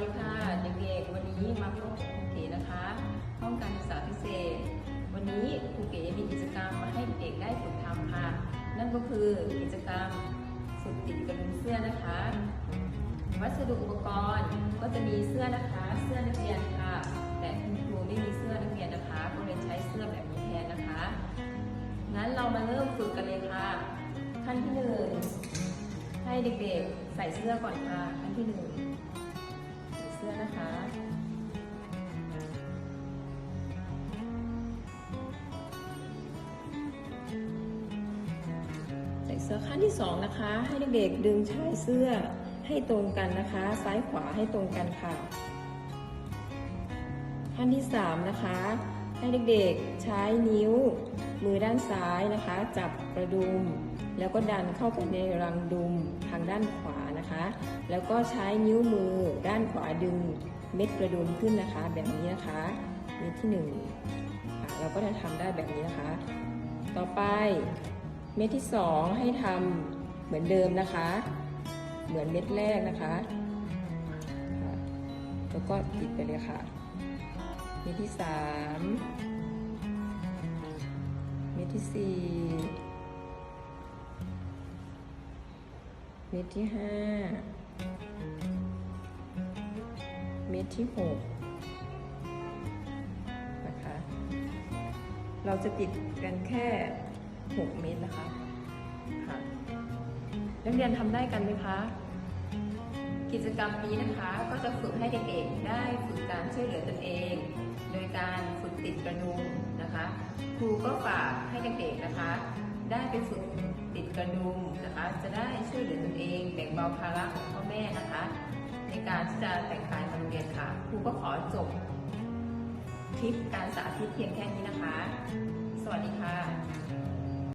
ดีค่ะเด็กๆ วันนี้มาพบครูเก๋นะคะ ห้องการศึกษาพิเศษ วันนี้ครูเก๋มีกิจกรรมมาให้เด็กได้ฝึกทำค่ะ นั่นก็คือกิจกรรมฝึกติดกระดุมเสื้อนะคะ วัสดุอุปกรณ์ก็จะมีเสื้อนะคะ เสื้อนักเรียนค่ะ แต่คุณครูไม่มีเสื้อนักเรียนนะคะ ก็เลยใช้เสื้อแบบนี้แทนนะคะ งั้นเรามาเริ่มฝึกกันเลยค่ะ ขั้นที่หนึ่งให้เด็กๆใส่เสื้อก่อนค่ะขั้นที่หนึ่ง เสื้อนะคะใส่เสื้อขั้นที่สองนะคะ ให้เด็กๆดึงชายเสื้อให้ตรงกันนะคะ ซ้ายขวาให้ตรงกันค่ะ ขั้นที่สามนะคะ ให้เด็กๆใช้นิ้วมือด้านซ้ายนะคะ จับกระดุม แล้วก็ดันเข้าไปในรังดุมทางด้านขวานะคะ แล้วก็ใช้นิ้วมือด้านขวาดึงเม็ดกระดุมขึ้นนะคะ แบบนี้นะคะเม็ดที่หนึ่งเราก็จะทำได้แบบนี้นะคะ ต่อไปเม็ดที่สองให้ทำเหมือนเดิมนะคะ เหมือนเม็ดแรกนะคะ แล้วก็ติดไปเลยค่ะ เม็ดที่สามเม็ดที่สี่เม็ดที่ห้าเม็ดที่หกนะคะ เราจะติดกันแค่หกเม็ดนะคะค่ะนักเรียนทำได้กันไหมคะกิจกรรมนี้นะคะก็จะฝึกให้เด็กๆได้ฝึกการช่วยเหลือตนเองากให้เด็กๆนะคะ ได้ไปฝึกติดกระดุมนะคะ จะได้ช่วยเหลือตนเองแบ่งเบาภาระของพ่อแม่นะคะ ในการที่จะแต่งกายมาโรงเรียนค่ะครูก็ขอจบคลิปการสาธิตเพียงแค่นี้นะคะ สวัสดีค่ะ